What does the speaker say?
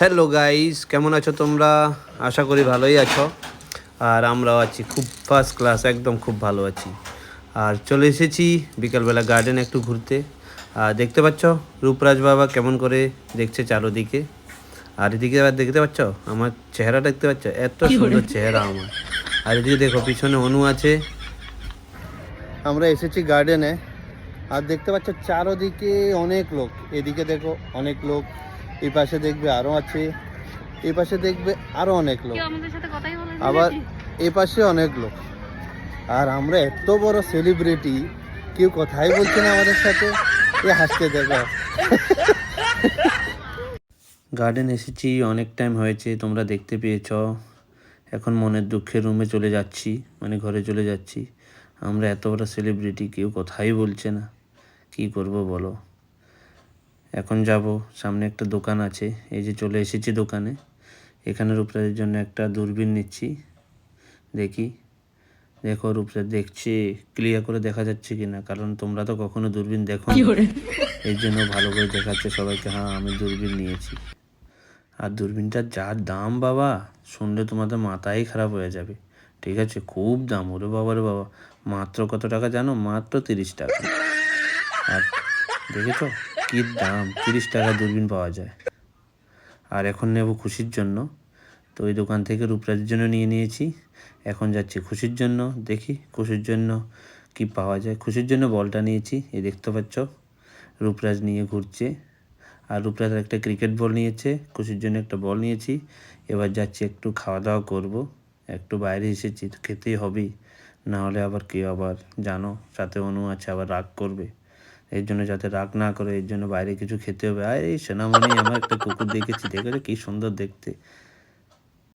Hello guys কেমন আছো তোমরা? আশা করি ভালোই আছো। আর আমরাও আছি। খুব ফার্স্ট ক্লাস একদম খুব ভালো আছি। আর চলে এসেছি বিকালবেলা গার্ডেন একটু ঘুরতে। আর দেখতে পাচ্ছ রূপরাজ বাবা কেমন করে দেখছে চারোদিকে। আর এদিকে আবার দেখতে পাচ্ছ আমার চেহারা দেখতে পাচ্ছ? এত সুন্দর চেহারা আমার। আর এদিকে দেখো পিছনে অনু আছে। আমরা এসেছি গার্ডেনে আর দেখতে পাচ্ছ চারোদিকে অনেক লোক। এদিকে দেখো অনেক লোক। এই পাশে দেখবে আরও আছে এই পাশে দেখবে আরও অনেক লোক। কেউ আমাদের সাথে কথাই বলে আবার এই পাশে অনেক লোক। আর আমরা এত বড় সেলিব্রিটি কেউ কথাই বলছে না আমাদের সাথে। এ হাসতে দেখো। গার্ডেন এসেছি অনেক টাইম হয়েছে তোমরা দেখতে পেয়েছ। এখন মনের দুঃখের রুমে চলে যাচ্ছি মানে ঘরে চলে যাচ্ছি। আমরা এত বড় সেলিব্রিটি কেউ কথাই বলছে না। কি করব বলো? এখন যাব সামনে একটা দোকান আছে এই যে চলে এসেছি দোকানে। এখানে রূপরাজের জন্য একটা দূরবীন নিচ্ছি দেখি। দেখো রূপরাজ দেখছি ক্লিয়ার করে দেখা যাচ্ছে কি না কারণ তোমরা তো কখনো দূরবীন দেখো এই জন্য ভালো করে দেখাচ্ছে সবাইকে হ্যাঁ আমি দূরবীন নিয়েছি। আর দূরবীনটার যা দাম বাবা শুনলে তোমাদের মাথাই খারাপ হয়ে যাবে। ঠিক আছে খুব দাম ওরে বাবা রে বাবা। মাত্র কত টাকা জানো? মাত্র তিরিশ টাকা। আর দেখেছ? কি দাম তিরিশ টাকা দূরবীন পাওয়া যায়। আর এখন নেব খুশির জন্য। তো ওই দোকান থেকে রূপরাজের জন্য নিয়ে নিয়েছি। এখন যাচ্ছি খুশির জন্য। দেখি খুশির জন্য কি পাওয়া যায়। খুশির জন্য বলটা নিয়েছি। এই দেখতে পাচ্ছ, রূপরাজ নিয়ে ঘুরছে। আর রূপরাজ একটা ক্রিকেট বল নিয়েছে। খুশির জন্য একটা বল নিয়েছি। এবার যাচ্ছি একটু খাওয়া দাওয়া করব। একটু বাইরে এসেছি, তো খেতেই হবেই। না হলে আবার কেউ আবার জানো, সাথে অনু আছে, আবার রাগ করবে। এর জন্য যাতে রাগ না করে, এর জন্য বাইরে কিছু খেতে হবে। আর, এই সোনামণি, আমার একটা কুকুর দেখেছি। দেখেছ? কি সুন্দর দেখতে।